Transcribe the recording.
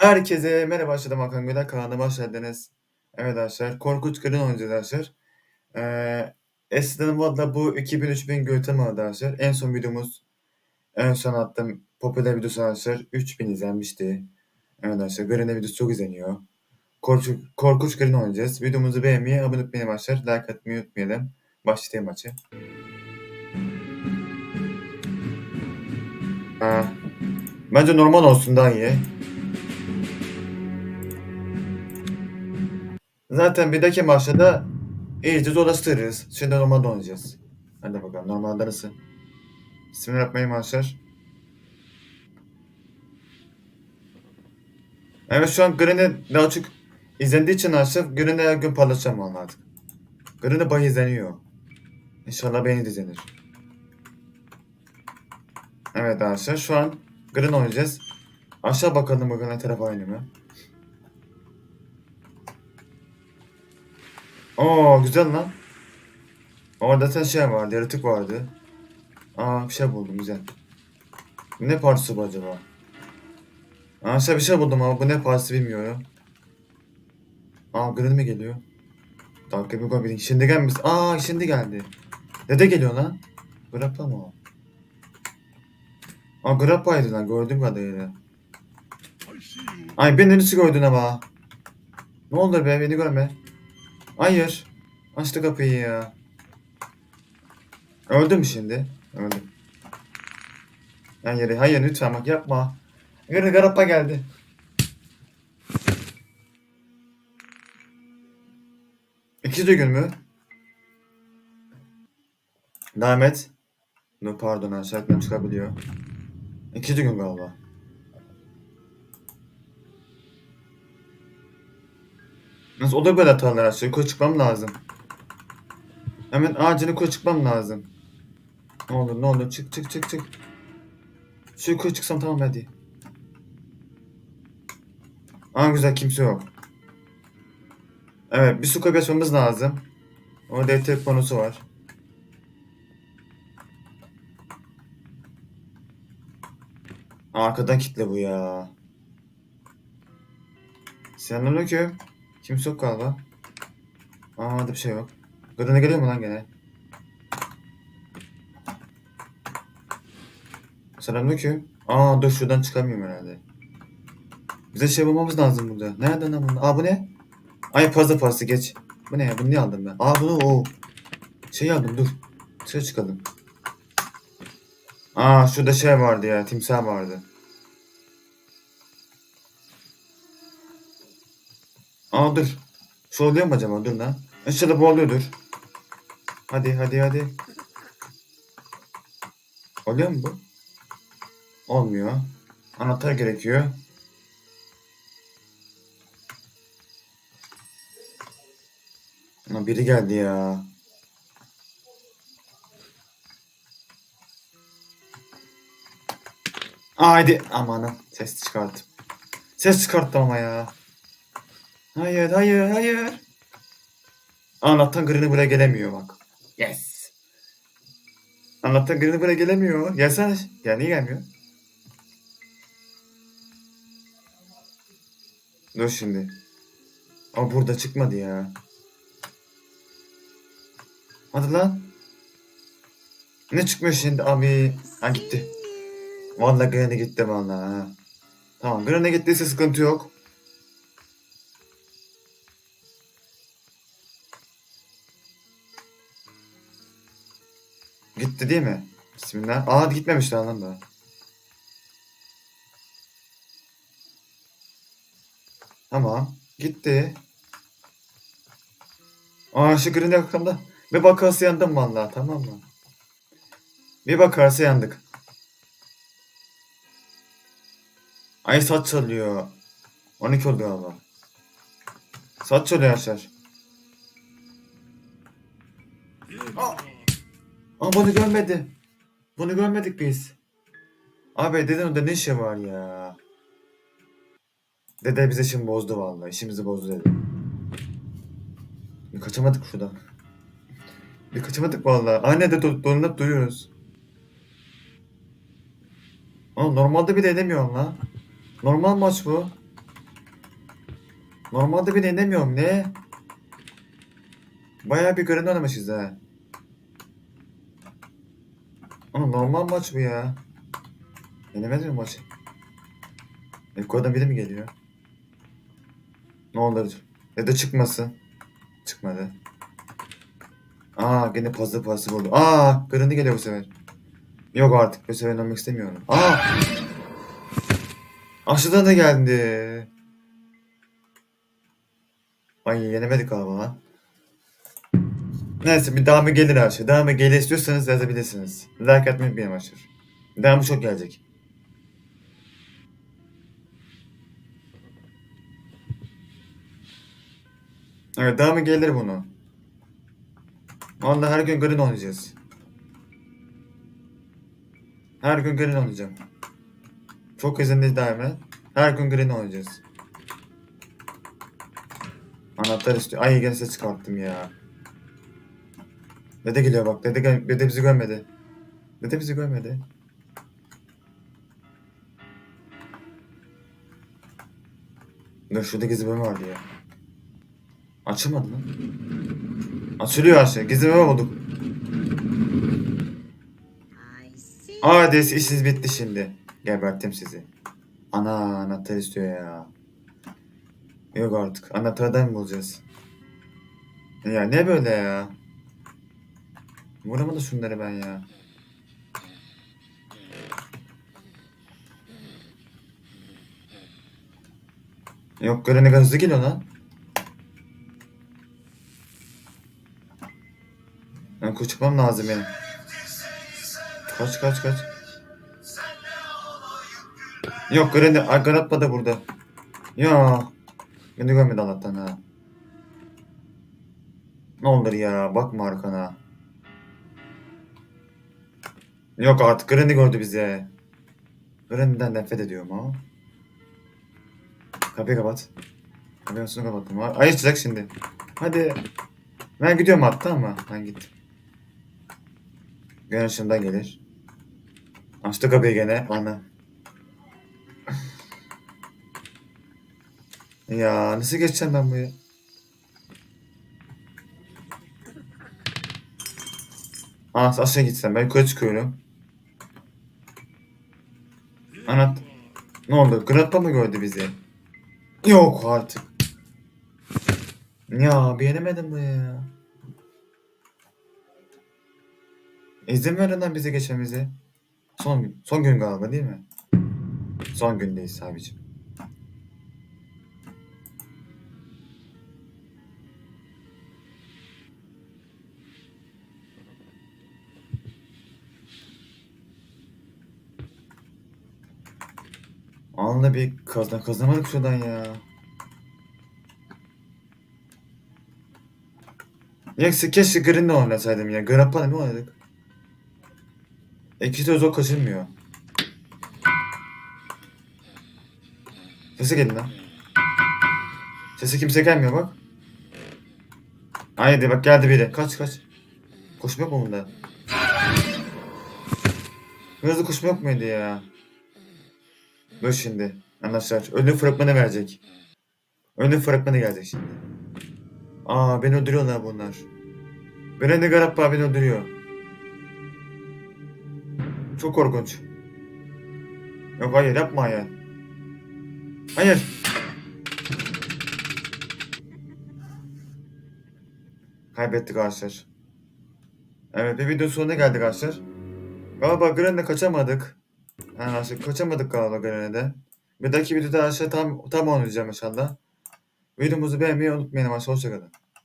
Herkese merhaba başladım Hakan Güler kanalına geldiniz. Evet arkadaşlar Korkunç Kadın oynayacağız arkadaşlar. Ee, eskiden valla bu 2000-3000 görüntü vardı arkadaşlar. En son videomuz en son attığım popüler videosu arkadaşlar 3000 izlenmişti. Evet arkadaşlar Gren'e videosu çok izleniyor. Korkunç, Korkunç Kadın oynayacağız. Videomuzu beğenmeyi, abone olmayı arkadaşlar. Like atmayı unutmayalım. Başlayalım maçı. Ha. Bence normal olsun daha iyi. Zaten bir dahaki maçta da iyice dolaştırırız. Şimdi normalde oynayacağız. Hadi bakalım normalde nasıl? Bismillahirrahmanirrahim arkadaşlar. Evet şu an Gren'e daha çok izlendiği için arkadaşlar Gren'e her gün paylaşacağım vallahi artık. Gren'e bayağı izleniyor. İnşallah beni de izlenir. Evet arkadaşlar şu an Gren oynayacağız. Aşağı bakalım bakalım taraf aynı mı? Oo güzel lan. Orada zaten şey vardı, yaratık vardı. Aa bir şey buldum güzel. Bu ne partisi bu acaba? Aa işte bir şey buldum ama bu ne partisi bilmiyorum. Aa Gren mi geliyor? Dakika bir koy Şimdi gelmiş. Aa şimdi geldi. Dede geliyor lan. Grappa mı o? Aa Grappa'ydı lan gördüğüm kadarıyla. Ay beni nasıl gördün ama? Ne olur be beni görme. Hayır. Açtı kapıyı ya. Öldü mü şimdi? Öldü. Hayır, hayır lütfen bak yapma. Gırı garapa geldi. İkinci gün mü? Devam et. No pardon ekran çıkabiliyor. İkinci gün galiba. Nasıl o da böyle hatalar açıyor. Yukarı çıkmam lazım. Hemen acil yukarı çıkmam lazım. Ne olur ne olur çık çık çık çık. Şu yukarı çıksam tamam hadi. Aa güzel kimse yok. Evet bir su kapı lazım. Orada elektrik panosu var. Arkadan kitle bu ya. Selamünaleyküm. Kimse yok galiba. Aa orada bir şey yok. Gırına geliyor mu lan gene? Selamünaleyküm. Aa dur şuradan çıkamıyorum herhalde. Bize şey bulmamız lazım burada. Nereden lan bunlar? Aa bu ne? Ay fazla fazla geç. Bu ne ya? Bunu niye aldım ben? Aa bunu o. Şey aldım dur. Dışarı çıkalım. Aa şurada şey vardı ya. Timsah vardı. Aa dur. Şu oluyor mu acaba? Dur lan. İnşallah bu oluyordur. Hadi hadi hadi. Oluyor mu bu? Olmuyor. Anahtar gerekiyor. Ama biri geldi ya. Haydi amanın ses çıkarttım. Ses çıkarttım ama ya. Hayır hayır hayır. Anlatan Green'i buraya gelemiyor bak. Yes. Anlatan Green'i buraya gelemiyor. Gelsene. Ya niye gelmiyor? Dur şimdi. Ama burada çıkmadı ya. Hadi lan. Ne çıkmıyor şimdi abi? Ha gitti. Vallahi Granny gitti vallahi. Tamam Granny gittiyse sıkıntı yok. Gitti değil mi? Bismillah. Aa gitmemiş lan da. Tamam. Gitti. Aa şu Green arkamda. Bir bakarsa yandım vallahi tamam mı? Bir bakarsa yandık. Ay saç çalıyor. 12 oldu galiba. Saç çalıyor arkadaşlar. Aa, Aa bunu görmedi. Bunu görmedik biz. Abi dedenin orada ne işi var ya? Dede bize şimdi bozdu vallahi. İşimizi bozdu dede. Bir kaçamadık şuradan. Bir kaçamadık vallahi. Anne de do dolanıp duruyoruz. Aa, normalde bir de edemiyorum lan. Normal maç bu. Normalde bir denemiyorum ne? Bayağı bir garın oynamışız ha. Ama normal maç bu ya. Yenemez mi maçı? Yukarıdan biri mi geliyor? Ne olur? Ya da çıkmasın. Çıkmadı. Aa gene puzzle puzzle vurdu. Aa Granny geliyor bu sefer. Yok artık bu sefer oynamak istemiyorum. Aa! Aşağıdan da geldi. Ay yenemedik galiba lan. Neyse bir devamı gelir her şey. Devamı gelir istiyorsanız yazabilirsiniz. Like atmayı unutmayın arkadaşlar. Devamı çok gelecek. Evet devamı gelir bunu. Vallahi her gün Green oynayacağız. Her gün Green oynayacağım. Çok izinli daima. Her gün Green oynayacağız. Anahtar istiyor. Ay gene çıkarttım ya. Dede geliyor bak. Dede, gel- dede bizi görmedi. Dede bizi görmedi. Dur şurada gizli bölüm vardı ya. Açılmadı lan. Açılıyor her şey. Gizli bölüm bulduk. See. Hadi işiniz bitti şimdi. Geberttim sizi. Ana anahtar istiyor ya. Yok artık. Anahtardan mı bulacağız? Ya ne böyle ya? Vuramadı şunları ben ya. Yok göre ne kadar hızlı geliyor lan. Ben koş çıkmam lazım benim. Kaç kaç kaç. Yok Granny, ay Granatma da burada. Ya. Beni görmedi Allah'tan ha. Ne olur ya bakma arkana. Yok artık Granny gördü bizi. Granny'den nefret ediyorum ha. Kapıyı kapat. Kapıyı üstünü kapattım. ha. Ay çıkacak şimdi. Hadi. Ben gidiyorum hatta ama. Ben gittim. Gün ışığında gelir. Açtı kapıyı gene bana. ya nasıl geçeceğim ben buraya? Aa aşağı gitsem ben yukarı çıkıyorum. Ne oldu? Grandpa mı gördü bizi? Yok artık. Ya beğenemedim bu ya. İzin verin lan bize geçmemize. Son. Son gün galiba değil mi? Son gündeyiz abicim. Anla bir kazan kazanamadık şuradan ya. Yoksa keşke Green'le oynasaydım ya. Grappa ne oynadık? İkisi de zor kaçırmıyor. Sesi geldi lan. Sesi kimse gelmiyor bak. Haydi bak geldi biri. Kaç kaç. Koşma yok mu bunda? Hızlı koşma yok muydu ya? Dur şimdi. Arkadaşlar ölüm fragmanı verecek. Ölüm fragmanı gelecek şimdi. Aa beni öldürüyorlar bunlar. Brenda Garappa beni öldürüyor. Çok korkunç. Yok hayır yapma ya. Hayır. Kaybettik arkadaşlar. Evet bir video sonuna geldik arkadaşlar. Galiba Gren'de kaçamadık. Yani arkadaşlar kaçamadık galiba Gren'de. Bir dahaki videoda arkadaşlar tam, tam oynayacağım inşallah. Videomuzu beğenmeyi unutmayın arkadaşlar. Hoşçakalın.